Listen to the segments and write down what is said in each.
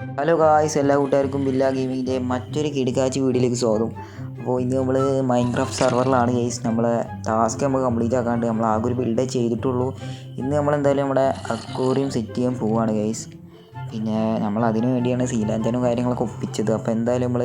Hello guys എല്ലാ കൂട്ടുകാർക്കും ബില്ല ഗെയിമിങ്ങിന്റെ മറ്റൊരു കിടക്കാച്ചി വീഡിയോയിലേക്ക് സ്വാഗതം. അപ്പോൾ ഇന്ന് നമ്മൾ മൈൻക്രാഫ്റ്റ് സെർവറിലാണ് ഗെയ്സ് നമ്മളെ ടാസ്ക് നമ്മൾ കംപ്ലീറ്റ് ആക്കാണ്ട് നമ്മൾ ആകെ ഒരു ബിൽഡേ ചെയ്തിട്ടുള്ളൂ. ഇന്ന് നമ്മൾ എന്തായാലും നമ്മുടെ അക്വോറിയം സെറ്റ് ചെയ്യാൻ പോവുകയാണ് ഗെയ്സ് പിന്നെ നമ്മൾ അതിനു വേണ്ടിയാണ് സീലാഞ്ചനും കാര്യങ്ങളൊക്കെ ഒപ്പിച്ചത്. അപ്പോൾ എന്തായാലും നമ്മൾ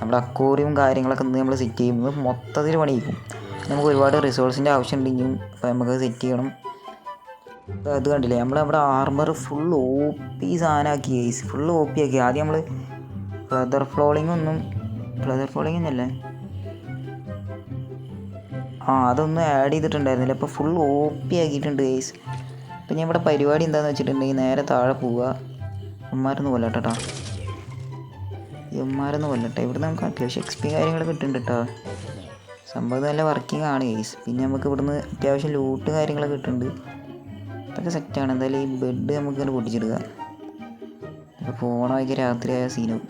നമ്മുടെ അക്വോറിയം കാര്യങ്ങളൊക്കെ ഇന്ന് നമ്മൾ സെറ്റ് ചെയ്യുമ്പോൾ മൊത്തത്തിൽ പണിയിക്കും നമുക്ക് ഒരുപാട് റിസോഴ്സിന്റെ ആവശ്യമുണ്ട് ഉണ്ടെങ്കിലും അപ്പോൾ നമുക്ക് സെറ്റ് ചെയ്യണം. അത് കണ്ടില്ലേ? നമ്മൾ നമ്മുടെ ആർമർ ഫുൾ ഒ പി സാധനമാക്കി ഗൈസ് ഫുൾ ഒ പി ആക്കി. ആദ്യം നമ്മൾ ഫ്ലദർ ഫ്ലോളിംഗ് ഒന്നും ഫ്ലദർ ഫ്ലോളിംഗ് ഒന്നല്ലേ ആ അതൊന്നും ആഡ് ചെയ്തിട്ടുണ്ടായിരുന്നില്ല. അപ്പോൾ ഫുൾ ഒ പി ആക്കിയിട്ടുണ്ട് ഗൈസ് ഇപ്പം ഞാൻ ഇവിടെ പരിപാടി എന്താണെന്ന് വെച്ചിട്ടുണ്ടെങ്കിൽ നേരെ താഴെ പോവുക. ഇമ്മാരൊന്നും കൊല്ലട്ടെ കേട്ടോ ഇമ്മാരൊന്നും കൊല്ലട്ടെ. ഇവിടെ നമുക്ക് അത്യാവശ്യം എക്സ്പി കാര്യങ്ങൾ കിട്ടുന്നുണ്ട് കേട്ടോ സംഭവം നല്ല വർക്കിംഗ് ആണ് ഗൈസ് പിന്നെ നമുക്ക് ഇവിടുന്ന് അത്യാവശ്യം ലൂട്ട് കാര്യങ്ങളൊക്കെ കിട്ടുന്നുണ്ട്. അതൊക്കെ സെറ്റാണ് എന്തായാലും ഈ ബെഡ് നമുക്ക് ഇങ്ങനെ പൊട്ടിച്ചെടുക്കാം ഇപ്പോൾ പോണ വഴിക്ക് ആയ സീനും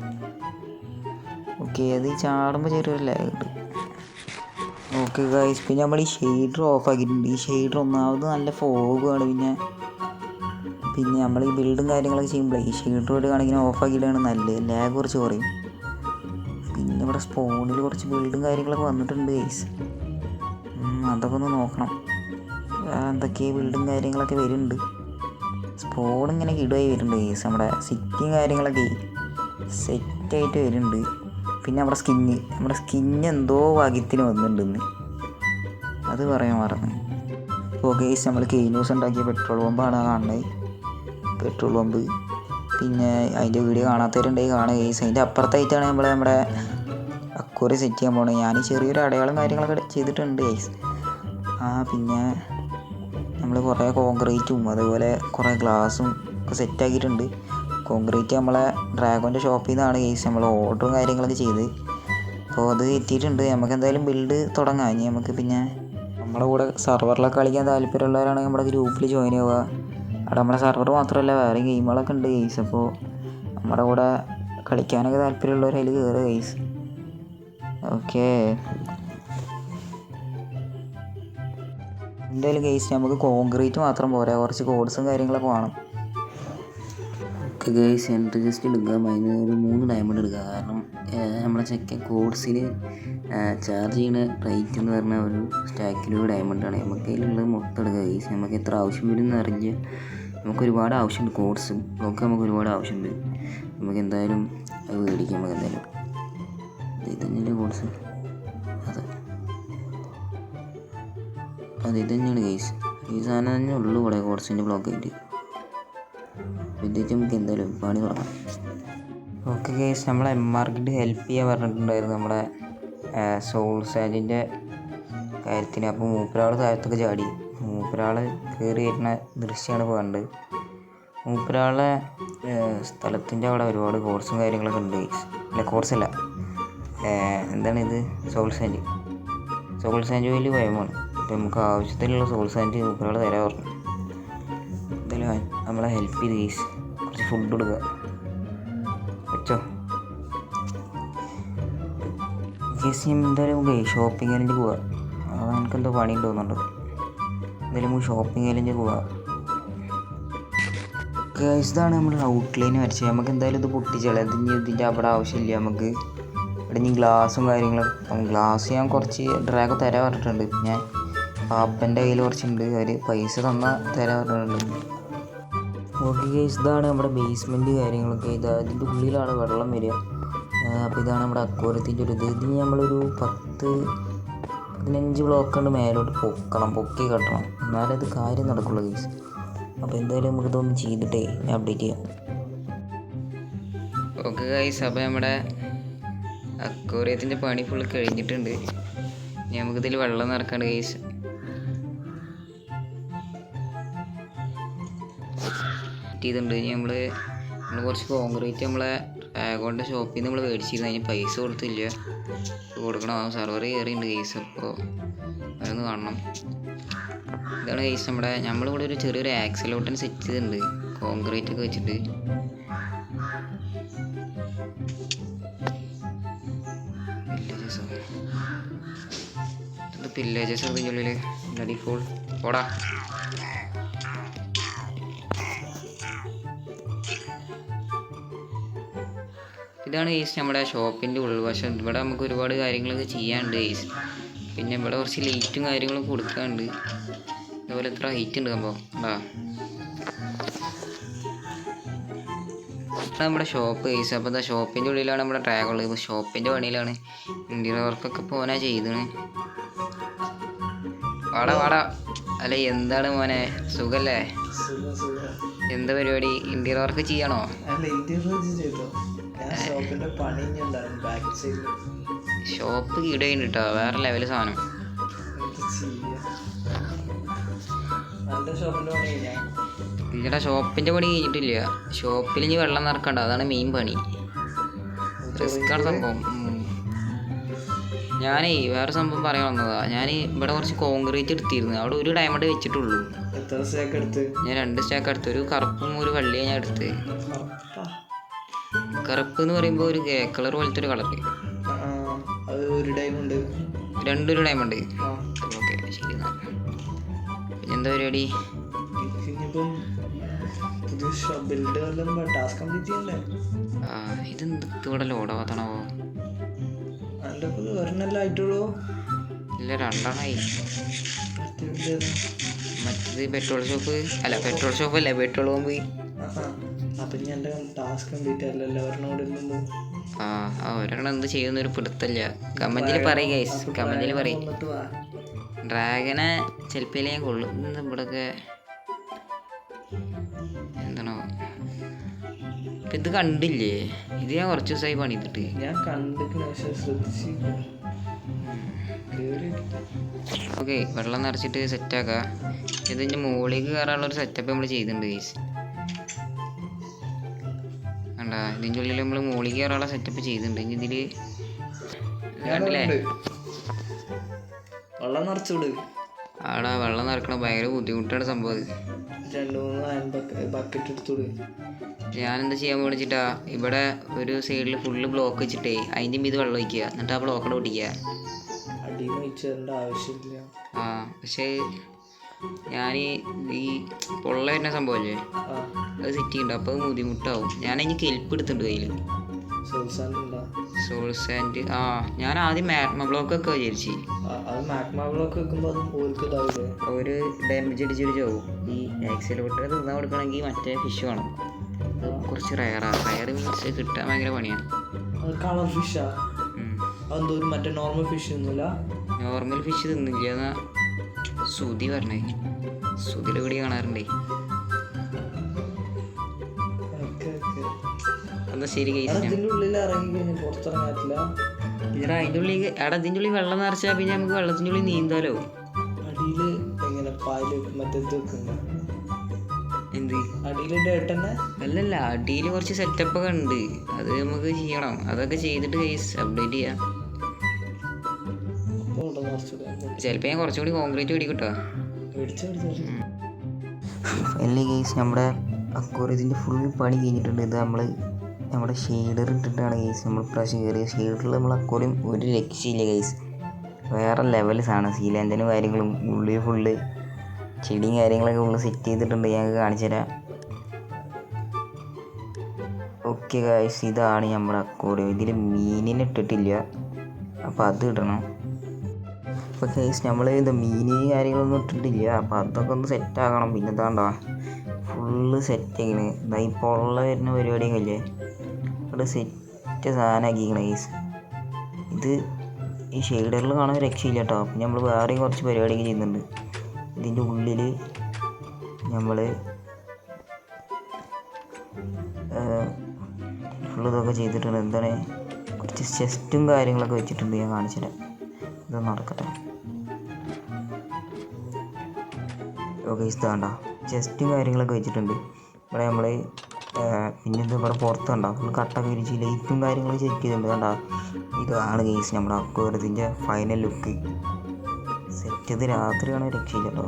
ഓക്കെ അത് ഈ ചാടുമ്പോൾ ചെറിയൊരു ലാഗ് ഓക്കെ ഗൈസ് പിന്നെ നമ്മൾ ഈ ഷെയ്ഡർ ഓഫ് ആക്കിയിട്ടുണ്ട്. ഈ ഷെയ്ഡർ ഒന്നാമത് നല്ല ഫോഗാണ് പിന്നെ. പിന്നെ നമ്മൾ ഈ ബിൽഡും കാര്യങ്ങളൊക്കെ ചെയ്യുമ്പോൾ ഈ ഷെയ്ഡർ ഒരു കണക്കിന് ഓഫ് ആക്കിയിട്ടാണ് നല്ലത്. ലാഗ് കുറച്ച് കുറയും. പിന്നെ ഇവിടെ സ്പോണിൽ കുറച്ച് ബിൽഡും കാര്യങ്ങളൊക്കെ വന്നിട്ടുണ്ട് ഗൈസ് അതൊക്കെ ഒന്ന് നോക്കണം. എന്തൊക്കെ ബിൽഡും കാര്യങ്ങളൊക്കെ വരുന്നുണ്ട്. സ്പോൺ ഇങ്ങനെ കിടുവായി വരുന്നുണ്ട് ഗൈസ് നമ്മുടെ സിറ്റിയും കാര്യങ്ങളൊക്കെ സെറ്റായിട്ട് വരുന്നുണ്ട്. പിന്നെ നമ്മുടെ സ്കിന്ന് നമ്മുടെ സ്കിന്ന് എന്തോ ഭാഗ്യത്തിന് വന്നിട്ടുണ്ടെന്ന് അത് പറയാൻ മറന്നു. ഇപ്പോൾ ഗേസ് നമ്മൾ കെയിനൂസ് ഉണ്ടാക്കിയ പെട്രോൾ പമ്പാണ് കാണുന്നത്? പെട്രോൾ പമ്പ് പിന്നെ അതിന്റെ വീഡിയോ കാണാത്തവരുണ്ടെങ്കിൽ കാണുക ഗേസ് അതിന്റെ അപ്പുറത്തായിട്ടാണ് നമ്മൾ നമ്മുടെ അക്വറി സെറ്റ് ചെയ്യാൻ പോകുന്നത് ഞാൻ ചെറിയൊരു അടയാളം കാര്യങ്ങളൊക്കെ ചെയ്തിട്ടുണ്ട് ഗേസ് ആ പിന്നെ നമ്മൾ കുറേ കോൺക്രീറ്റും അതുപോലെ കുറേ ഗ്ലാസും ഒക്കെ സെറ്റാക്കിയിട്ടുണ്ട് കോൺക്രീറ്റ് നമ്മളെ ഡ്രാഗോന്റെ ഷോപ്പിൽ നിന്നാണ് കേസ് നമ്മൾ ഓർഡറും കാര്യങ്ങളൊക്കെ ചെയ്ത്. അപ്പോൾ അത് എത്തിയിട്ടുണ്ട്. നമുക്ക് എന്തായാലും ബിൽഡ് തുടങ്ങാം. ഇനി നമുക്ക് പിന്നെ നമ്മുടെ കൂടെ സെർവറിലൊക്കെ കളിക്കാൻ താല്പര്യമുള്ളവരാണെങ്കിൽ നമ്മുടെ ഗ്രൂപ്പിൽ ജോയിൻ ചെയ്യുക അവിടെ നമ്മുടെ സെർവർ മാത്രമല്ല വേറെ ഗെയിമുകളൊക്കെ ഉണ്ട് ഗെയ്സ് അപ്പോൾ നമ്മുടെ കൂടെ കളിക്കാനൊക്കെ താല്പര്യമുള്ളവർ കയറുക ഗെയ്സ് ഓക്കേ എന്തായാലും കേസ് നമുക്ക് കോൺക്രീറ്റ് മാത്രം പോരാ. കുറച്ച് കോഡ്സും കാര്യങ്ങളൊക്കെ വേണം. ഗേസ് എൻട്രി ജസ്റ്റ് എടുക്കുക അതിന് ഒരു മൂന്ന് ഡയമണ്ട് എടുക്കുക കാരണം നമ്മളെ ചെക്ക കോഡ്സിന് ചാർജ് ചെയ്യുന്ന റേറ്റ് എന്ന് പറഞ്ഞാൽ ഒരു സ്റ്റാക്കിൽ ഒരു ആണ്. നമുക്ക് അതിലുള്ളത് മൊത്തം എടുക്കുക ഗെയ്സ് നമുക്ക് എത്ര ആവശ്യം വരും എന്ന് നമുക്ക് ഒരുപാട് ആവശ്യമുണ്ട് കോഡ്സും ഒക്കെ നമുക്ക് ഒരുപാട് ആവശ്യമുണ്ട് നമുക്ക് എന്തായാലും അത് മേടിക്കാം നമുക്ക് എന്തായാലും. ഇത് തന്നെയല്ലേ കോഡ്സ് അതെ ഇത് തന്നെയാണ് കേസ് ഈ സാധനം തന്നെ ഉള്ളു ഇവിടെ കോഡ്സിന്റെ ബ്ലോക്ക് ആയിട്ട്. വിദ്യച്ച് നമുക്ക് എന്തായാലും പണി തുടങ്ങാം. ഓക്കെ കേസ് നമ്മളെ എം മാർക്കിട്ട് ഹെൽപ്പ് ചെയ്യാൻ പറഞ്ഞിട്ടുണ്ടായിരുന്നു നമ്മുടെ സോൾ സാജിന്റെ കാര്യത്തിന്. അപ്പോൾ മൂപ്പരാൾ താഴത്തൊക്കെ ചാടി. മൂപ്പരാൾ കയറി വരുന്ന ദൃശ്യമാണ് കണ്ടത് മൂപ്പരാളെ സ്ഥലത്തിന്റെ അവിടെ ഒരുപാട് കോഴ്സും കാര്യങ്ങളൊക്കെ ഉണ്ട് അല്ല കോഴ്സ് അല്ല. ഏഹ്, എന്താണ് ഇത്? സോൾ സാൻഡ് സോൾ സാൻഡ് വലിയ ഭയമാണ് അപ്പോൾ നമുക്ക് ആവശ്യത്തിനുള്ള സോൾസ് ആൻഡ് സൂപ്പറുകൾ തരാൻ പറഞ്ഞു. എന്തായാലും നമ്മളെ ഹെൽപ്പ് ചെയ്ത് ഗീസ് കുറച്ച് ഫുഡ് കൊടുക്കുക വെച്ചോ. ഗീസ് എന്തായാലും നമുക്ക് ഷോപ്പിംഗ് ഏലഞ്ച് പോവാം. അത് എനിക്ക് എന്തോ പണി തോന്നുന്നുണ്ട്. എന്തായാലും നമുക്ക് ഷോപ്പിംഗ് ഏലഞ്ച് പോവാം. ഇതാണ് നമ്മുടെ ഔട്ട്ലൈൻ വരച്ചത്. നമുക്ക് എന്തായാലും ഇത് പൊട്ടിച്ചാൽ ഇതിന് ഇതിന്റെ അവിടെ ആവശ്യമില്ല നമുക്ക്. ഇവിടെ ഇനി ഗ്ലാസും കാര്യങ്ങളും ഗ്ലാസ് ഞാൻ കുറച്ച് ഡ്രാഗ് തരാൻ പറഞ്ഞിട്ടുണ്ട്. ഞാൻ പാപ്പന്റെ കയ്യിൽ കുറച്ചുണ്ട്. അവർ പൈസ തന്നാൽ തരാൻ പറഞ്ഞിട്ടുണ്ട്. ഓക്കെ ഗൈസ് ഇതാണ് നമ്മുടെ ബേസ്മെന്റ് കാര്യങ്ങളൊക്കെ. ഇത് അതിന്റെ ഉള്ളിലാണ് വെള്ളം വരിക. അപ്പോൾ ഇതാണ് നമ്മുടെ അക്വാരത്തിന്റെ ഒരു ഇത്. ഇത് നമ്മളൊരു പത്ത് പതിനഞ്ച് ബ്ലോക്ക് കൊണ്ട് മേലോട്ട് പൊക്കണം. പൊക്കി കെട്ടണം. എന്നാലേ ഇത് കാര്യം നടക്കുള്ളൂ ഗൈസ് അപ്പോൾ എന്തായാലും നമുക്ക് ഇതൊന്ന് ചെയ്തിട്ടേ അപ്ഡേറ്റ് ചെയ്യാം. ഓക്കെ ഗൈസ് അപ്പോൾ നമ്മുടെ അക്വാറിയത്തിന്റെ പണി ഫുൾ കഴിഞ്ഞിട്ടുണ്ട്. നമുക്കിതിൽ വെള്ളം നിറക്കാണ്ട് ഗൈസ് ചെയ്തിട്ടുണ്ട്. ഇനി നമ്മൾ നമ്മൾ കുറച്ച് കോൺക്രീറ്റ് നമ്മളെ ഡ്രാഗോണിന്റെ ഷോപ്പിൽ നിന്ന് നമ്മൾ മേടിച്ചിരുന്നു. അതിന് പൈസ കൊടുത്തില്ല. കൊടുക്കണം. സർവർ കയറിയിട്ടുണ്ട് കേസ് അപ്പോൾ അതൊന്ന് കാണണം. ഇതാണ് കേസ് നമ്മുടെ നമ്മളിവിടെ ഒരു ചെറിയൊരു ആക്സിലോട്ടൻ സെറ്റ് ചെയ്തിട്ടുണ്ട്. കോൺക്രീറ്റ് ഒക്കെ വെച്ചിട്ട്. പില്ലേജസ് പില്ലേജസ് ഉള്ളിൽ ഡിഫോൾ ഫോൾ ഇതാണ് കേസ് നമ്മുടെ ഷോപ്പിന്റെ ഉൾവശം. ഇവിടെ നമുക്ക് ഒരുപാട് കാര്യങ്ങളൊക്കെ ചെയ്യാനുണ്ട് കേസ് പിന്നെ ഇവിടെ കുറച്ച് ലൈറ്റും കാര്യങ്ങളും കൊടുക്കാനുണ്ട്. അതുപോലെ എത്ര ഹൈറ്റ് ഉണ്ട് സംഭവം. ഉണ്ടാ ഇതാണ് നമ്മുടെ ഷോപ്പ് കേസ് അപ്പോൾ എന്താ ഷോപ്പിന്റെ ഉള്ളിലാണ് നമ്മുടെ ട്രാഗ് ഉള്ളത്. ഇപ്പോൾ ഷോപ്പിന്റെ പണിയിലാണ്. ഇന്റീരിയർ വർക്കൊക്കെ പോനാ ചെയ്തത് വാടാ വാടാ. അല്ല എന്താണ് മോനെ? സുഖല്ലേ? സുഖം സുഖം. എന്താ പരിപാടി? ഇന്റീരിയർ വർക്ക് ചെയ്യണോ? ഷോപ്പ് കീടുകയും കേട്ടോ വേറെ ലെവൽ സാധനം. എന്ത് ഷോപ്പിന്റെ പണി ഇല്ലടാ കഴിഞ്ഞിട്ടില്ല. ഷോപ്പിൽ ഇനി വെള്ളം നിറക്കണ്ട അതാണ് മെയിൻ പണി. റിസ്ക്കാണ് സംഭവം. ഞാനേ വേറെ സംഭവം പറയാൻ വന്നതാ. ഞാൻ ഇവിടെ കുറച്ച് കോൺക്രീറ്റ് എടുത്തിരുന്നു. അവിടെ ഒരു ഡയമണ്ട് വെച്ചിട്ടുള്ളൂ. എത്ര സ്റ്റാക്ക് എടുത്ത്? ഞാൻ രണ്ട് സ്റ്റാക്ക് എടുത്തു. ഒരു കറുപ്പും ഒരു വെള്ളയും ഞാൻ എടുത്ത്. കറുപ്പാ. എന്ന് പറയുമ്പോൾ ഒരു ഗ്രേ കളർ പോലത്തെ ഒരു കളർ ഒരു ഡയമണ്ട് രണ്ടൊരു ഡയമണ്ട് ഓക്കെ ശരി എന്താ പരിപാടി? ഇനിയിപ്പം പുതിയ ഷോപ്പ് ബിൽഡ് വല്ലതും ടാസ്ക് കംപ്ലീറ്റ് ചെയ്യണ്ടേ? ആ, ഇതെന്ത് ഇവിടെ ലോഡാവാത്തണോ അതിന്റെ ഇപ്പം ഒരെണ്ണല്ലേ ആയിട്ടുള്ളൂ? ഇല്ല രണ്ടെണ്ണമായി മറ്റേ മറ്റേത് പെട്രോൾ ഷോപ്പ് അല്ല പെട്രോൾ ഷോപ്പ് അല്ല പെട്രോൾ പമ്പ് അപ്പം ഞാൻ എന്റെ ടാസ്ക് കംപ്ലീറ്റ് അല്ലല്ലോ ഒരെണ്ണം കൂടെ ആ ആ ഒരെണ്ണം എന്ത് ചെയ്യുന്ന ഒരു പിടുത്തല്ല. കമന്റിൽ പറയും ഗൈസ് കമന്റിൽ പറയും. ഡ്രാഗനെ ചിലപ്പോൾ ഞാൻ കൊള്ളും. ഇവിടെയൊക്കെ എന്താണോ? ഇപ്പം ഇത് കണ്ടില്ലേ? ഇത് ഞാൻ കുറച്ച് ദിവസമായി പണിതിട്ട് ഞാൻ കണ്ടിട്ട് കേറി. ഓക്കെ വെള്ളം നിറച്ചിട്ട് സെറ്റ് സെറ്റാക്കാം ഇതിന്റെ മുകളിലേക്ക് കയറാനുള്ള ഒരു സെറ്റപ്പ് നമ്മൾ ചെയ്തിട്ടുണ്ട് ഗൈസ് കണ്ട? ഇതിന്റെ ഉള്ളിൽ നമ്മൾ മുകളിലേക്ക് കയറാനുള്ള സെറ്റപ്പ് ചെയ്തിട്ടുണ്ട്. ഇനി ഇതിൽ കണ്ടില്ലേ? വെള്ളം നിറച്ചുവിട് ആടാ വെള്ളം നിറക്കണ ഭയങ്കര ബുദ്ധിമുട്ടാണ് സംഭവം. രണ്ട് മൂന്ന് ബക്കറ്റ് എടുത്തുവിട് ഞാനെന്താ ചെയ്യാൻ പോണിച്ചിട്ടാ ഇവിടെ ഒരു സൈഡിൽ ഫുള്ള് ബ്ലോക്ക് വെച്ചിട്ടേ അതിന്റെ മീത് വെള്ളം ഒഴിക്കുക. എന്നിട്ട് ആ ബ്ലോക്കോടെ വെച്ചേണ്ട ആവശ്യമില്ല. ആ പക്ഷേ ഞാൻ ഈ പൊള്ള വരുന്ന സംഭവമല്ലേ ആ. അത് സെറ്റ് ഉണ്ട് അപ്പോൾ അത് ബുദ്ധിമുട്ടാവും. ഞാൻ അതിന് കെൽപ്പ് എടുത്തിട്ടുണ്ട് കയ്യിൽ ഉണ്ടോ? സോൾ സാൻഡ് ആ ഞാൻ ആദ്യം മാഗ്മ ബ്ലോക്ക് ഒക്കെ വിചാരിച്ചു. ഒരു ഡാമേജ് അടിച്ചൊരു ചോവും. ഈ ആക്സിൽ വിട്ട് തിന്നാൻ കൊടുക്കണമെങ്കിൽ മറ്റേ ഫിഷ് വേണം. കുറച്ച് റയറാണ് റയർ മീൻസ് കിട്ടാൻ ഭയങ്കര പണിയാണ് കളർ ഫിഷാ. മറ്റേ നോർമൽ ഫിഷ് നോർമൽ ഫിഷ് തിന്നില്ല. എന്നാ സുതി പറഞ്ഞേ സുതിയുടെ കൂടി കാണാറുണ്ടേ. എന്താ ശരി ഉള്ളിൽ ഇറങ്ങി കഴിഞ്ഞാൽ പുറത്തിറങ്ങാറ്റില്ല ഇല്ലടാ അതിന്റെ ഉള്ളിൽ എടാ അതിന്റെ ഉള്ളിൽ വെള്ളം നിറച്ചാൽ പിന്നെ നമുക്ക് വെള്ളത്തിന്റെ ഉള്ളിൽ നീന്താലോ? അടിയിൽ എങ്ങനെ പാൽ മറ്റേ എന്ത്? അല്ലല്ല അടിയിൽ കുറച്ച് സെറ്റപ്പ് ഒക്കെ ഉണ്ട്. അത് നമുക്ക് ചെയ്യണം. അതൊക്കെ ചെയ്തിട്ട് കേസ് അപ്ഡേറ്റ് ചെയ്യാം. ചിലപ്പോൾ ഞാൻ കുറച്ചുകൂടി കോൺക്രീറ്റ് പിടിക്കട്ടോ ഫൈനലി ഗെയ്സ് നമ്മുടെ അക്വറിയത്തിന്റെ ഫുൾ പണി കഴിഞ്ഞിട്ടുണ്ട്. ഇത് നമ്മൾ നമ്മുടെ ഷെയ്ഡർ ഇട്ടിട്ടാണ് ഗെയ്സ് നമ്മൾ പ്രാവശ്യം കയറിയത് ഷെയ്ഡറിൽ നമ്മൾ അക്കോറിയം ഒരു രക്ഷയില്ല ഗെയ്സ് വേറെ ലെവൽസാണ് സീലാൻഡനും കാര്യങ്ങളും ഉള്ളിൽ ഫുള്ള് ചെടിയും കാര്യങ്ങളൊക്കെ ഫുള്ള് സെറ്റ് ചെയ്തിട്ടുണ്ട്. ഞങ്ങൾക്ക് കാണിച്ചു തരാം. ഓക്കെ ഗൈസ് ഇതാണ് നമ്മുടെ അക്കോറിയം ഇതിൽ മീനിനെ ഇട്ടിട്ടില്ല. അപ്പോൾ അത് ഇടണം. അപ്പോൾ കേസ് നമ്മൾ ഇത് മീന് കാര്യങ്ങളൊന്നും ഇട്ടിട്ടില്ല. അപ്പോൾ അതൊക്കെ ഒന്ന് സെറ്റ് ആക്കണം. പിന്നെ എന്താണ്ടാ ഫുള്ള് സെറ്റ് ആക്കണ് ഇതാ ഈ പൊള്ള വരുന്ന പരിപാടിയൊക്കെ ഇല്ലേ ഇവിടെ സെറ്റ് സാധനമാക്കിക്കണ കേസ് ഇത് ഈ ഷെയ്ഡറിൽ കാണാൻ രക്ഷയില്ല കേട്ടോ അപ്പം നമ്മൾ വേറെയും കുറച്ച് പരിപാടിയൊക്കെ ചെയ്യുന്നുണ്ട്. ഇതിന്റെ ഉള്ളിൽ നമ്മൾ ഫുള്ള് ഇതൊക്കെ ചെയ്തിട്ടുണ്ട്. എന്താണ്? കുറച്ച് ചെസ്റ്റും കാര്യങ്ങളൊക്കെ വെച്ചിട്ടുണ്ട്. ഞാൻ കാണിച്ചിട്ട് ഇത് നടക്കട്ടെ. ഓക്കെ വേണ്ട ചെസ്റ്റും കാര്യങ്ങളൊക്കെ വെച്ചിട്ടുണ്ട്. ഇവിടെ നമ്മൾ പിന്നെ ഇത് ഇവിടെ പുറത്ത് കണ്ടോ. ഫുൾ കട്ടൊക്കെ വിരിച്ച് ലൈറ്റും കാര്യങ്ങളും ചെക്ക് ചെയ്തിട്ടുണ്ട് കണ്ടോ. ഇതാണ് കേസ് നമ്മുടെ അക്വരത്തിന്റെ ഫൈനൽ ലുക്ക് സെറ്റ് ചെയ്ത് രാത്രിയാണ് രക്ഷയില്ല കേട്ടോ.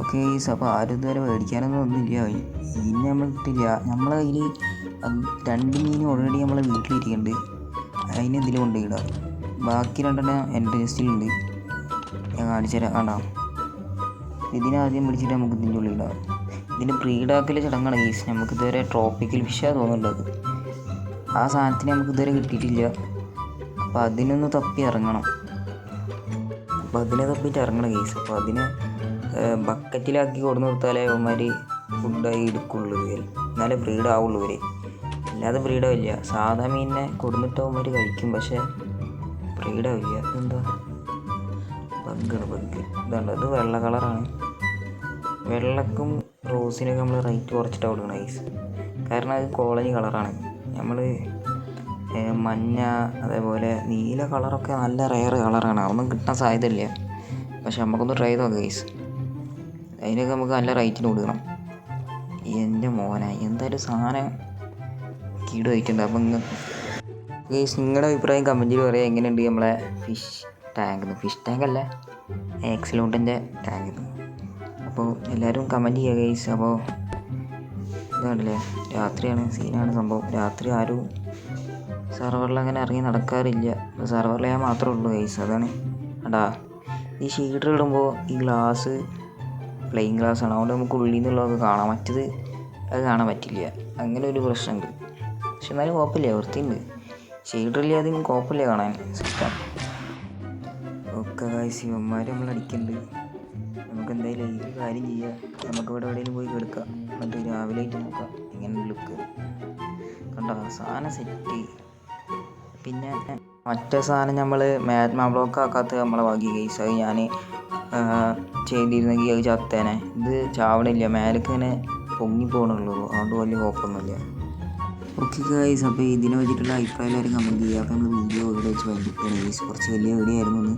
ഓക്കെ ഗീസ് അപ്പോൾ ആരും ഇതുവരെ മേടിക്കാനൊന്നും ഒന്നുമില്ല ഇനി നമ്മൾ ഇട്ടില്ല. നമ്മളെ രണ്ട് മീൻ ഓൾറെഡി നമ്മളെ വീട്ടിലിരിക്കുന്നുണ്ട്. അതിന് ഇതിൽ കൊണ്ടുപോയിടാം ബാക്കി രണ്ടെണ്ണം എന്റെ ലിസ്റ്റിലുണ്ട് ഞാൻ കാണിച്ചു തരാം കണ്ടോ. ഇതിനാദ്യം പിടിച്ചിട്ട് നമുക്ക് ഇതിന്റെ ഉള്ളിൽ ഇടാം. ഇതിന് ബ്രീഡാക്കൽ ചടങ്ങാണ് ഗീസ് നമുക്ക് ഇതുവരെ ട്രോപ്പിക്കൽ ഫിഷാണ് തോന്നുന്നുണ്ട് ആ സാധനത്തിന് നമുക്ക് ഇതുവരെ കിട്ടിയിട്ടില്ല. അപ്പോൾ അതിനൊന്ന് തപ്പി ഇറങ്ങണം. അപ്പോൾ അതിനെ തപ്പിയിട്ട് ഇറങ്ങണം കേസ് അപ്പോൾ അതിനെ ബക്കറ്റിലാക്കി കൊടുന്ന് കൊടുത്താലേ അവന്മാർ ഫുഡായി എടുക്കുള്ളൂ ഇവർ എന്നാലേ ബ്രീഡ് ആവുള്ളൂ ഇവർ അല്ലാതെ ബ്രീഡാവില്ല സാധാ മീനിനെ കൊടുന്നിട്ട് അവന്മാർ കഴിക്കും. പക്ഷേ ബ്രീഡാവില്ല എന്താ ബഗ്ഗാണ് ബഗ് ഇതുണ്ട് ഇത് വെള്ള കളറാണ്. വെള്ളക്കും റോസിനൊക്കെ നമ്മൾ റേറ്റ് കുറച്ചിട്ട് കൊടുക്കണം ഐസ് കാരണം അത് കോളനി കളറാണ്. നമ്മൾ മഞ്ഞ അതേപോലെ നീല കളറൊക്കെ നല്ല റെയർ കളറാണ്. അതൊന്നും കിട്ടാൻ സാധ്യതയില്ല. പക്ഷെ നമുക്കൊന്ന് ട്രൈ ചെയ്ത് നോക്കാം ഐസ് അതിനൊക്കെ നമുക്ക് നല്ല റേറ്റിന് കൊടുക്കണം. എന്റെ മോനെ എന്തായാലും സാധനം കീട് വയ്ക്കുന്നുണ്ട് അപ്പം ഗൈസ് നിങ്ങളുടെ അഭിപ്രായം കമന്റിൽ പറയാം. എങ്ങനെയുണ്ട് നമ്മളെ ഫിഷ് ടാങ്ക് ഫിഷ് ടാങ്ക് അല്ല? എക്സലോട്ടിന്റെ ടാങ്ക് അപ്പോൾ എല്ലാവരും കമന്റ് ചെയ്യുക ഗൈസ് അപ്പോൾ ഇതാണല്ലേ രാത്രിയാണ് സീനാണ് സംഭവം. രാത്രി ആരും സെർവറിൽ അങ്ങനെ ഇറങ്ങി നടക്കാറില്ല. സെർവറിൽ ഞാൻ മാത്രമേ ഉള്ളൂ ഗൈസ് അതാണ്. അടാ ഈ ഷീഡർ ഇടുമ്പോൾ ഈ ഗ്ലാസ് പ്ലെയിൻ ഗ്ലാസ് ആണ്. അതുകൊണ്ട് നമുക്ക് ഉള്ളിൽ നിന്നുള്ളതൊക്കെ കാണാം. മറ്റത് അത് കാണാൻ പറ്റില്ല. അങ്ങനെ ഒരു പ്രശ്നമുണ്ട്. പക്ഷെ എന്നാലും കുഴപ്പമില്ല. വൃത്തിയുണ്ട്. ഷെയ്ഡറില്ലാതെ കുഴപ്പമില്ല കാണാൻ. സെറ്റാണ് ഇവന്മാർ നമ്മൾ അടിക്കുന്നുണ്ട് നമുക്ക് എന്തായാലും ഈ കാര്യം ചെയ്യാം. നമുക്ക് ഇവിടെ എവിടെയെങ്കിലും പോയി കിടക്കാം. എന്നിട്ട് രാവിലെ ആയിട്ട് നോക്കാം. ഇങ്ങനെ ലുക്ക് കണ്ടോ? സാധനം സെറ്റ് പിന്നെ മറ്റേ സാധനം നമ്മൾ മാഗ്മ ബ്ലോക്ക് ആക്കാത്ത നമ്മളെ ഭാഗ്യ. കേസ് അത് ഞാൻ ചെയ്തിരുന്നെങ്കിൽ അത് ചത്തേനെ. ഇത് ചാവണില്ല. മേലേക്ക് ഇങ്ങനെ പൊങ്ങി പോകണുള്ളൂ അതുകൊണ്ട് വലിയ കുഴപ്പമൊന്നുമില്ല. ഓക്കെ ഗൈസ് അപ്പോൾ ഇതിനെ വെച്ചിട്ടുള്ള അഭിപ്രായം എല്ലാവരും കമന്റ് ചെയ്യുക. അപ്പോൾ നമ്മൾ വീഡിയോ ഇവിടെ വെച്ച് വൈകിട്ടാണ് ഗൈസ് കുറച്ച് വലിയ വീഡിയോ ആയിരുന്നു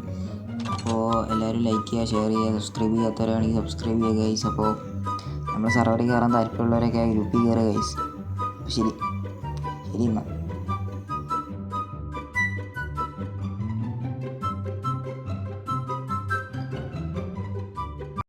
അപ്പോൾ എല്ലാവരും ലൈക്ക് ചെയ്യുക ഷെയർ ചെയ്യുക സബ്സ്ക്രൈബ് ചെയ്യാത്തവരാണെങ്കിൽ സബ്സ്ക്രൈബ് ചെയ്യുക ഗൈസ് അപ്പോൾ നമ്മൾ സർവറിൽ കയറാൻ താല്പര്യമുള്ളവരൊക്കെ ഗ്രൂപ്പിൽ കയറുക ഗൈസ് ശരി. ശരി എന്നാൽ